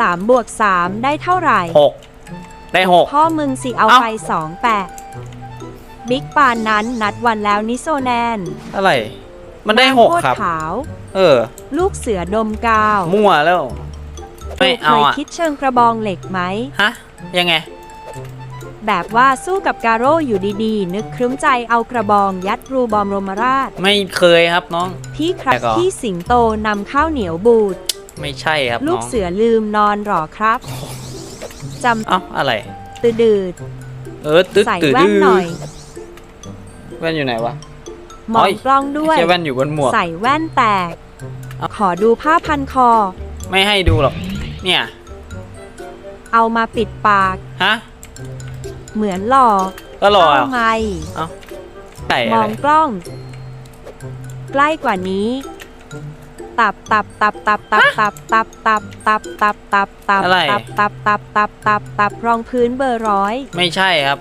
3บวก3ได้เท่าไหร่หกได้หกพ่อมึงสิเอาเอ้า ไปสองแปดบิ๊กปานนั้นนัดวันแล้วนิโซแนนอะไร มันได้หกโคตครับ ขาว เออ ลูกเสือดมกาวมั่วแล้ว ไม่เคเอายอะคิดเชิงกระบองเหล็กไหม ฮะ ยังไง แบบว่าสู้กับกาโร่อยู่ดีๆ นึกครึ้มใจเอากระบองยัดรูบอมรมราช ไม่เคยครับน้อง พี่ครับแต่ก็ พี่สิงโตนำข้าวเหนียวบูด ไม่ใช่ครับลูน้กองเสือลืมนอนหรอครับจเอ้าอะไรำตือดืดเออตึ๊ดใส่ตื่นแว่นหน่อย แว่นอยู่ไหนวะ มองโอ้ยกล้องด้วย แค่แว่นอยู่บนหมวก ใส่แว่นแตก เอ้าขอดูผ้าพันคอ ไม่ให้ดูหรอก เนี่ย เอามาปิดปาก ฮะ เหมือนหลอกก็รอเอาเอาไงไก่มอะอไรงกล้อง ใกล้กว่านี้ตับ ตับตับตับตับตับตับตับตับตับตับตับตับตับตับตับตับตับรองพื้นเบอร์ร้อยไม่ใช่ครับ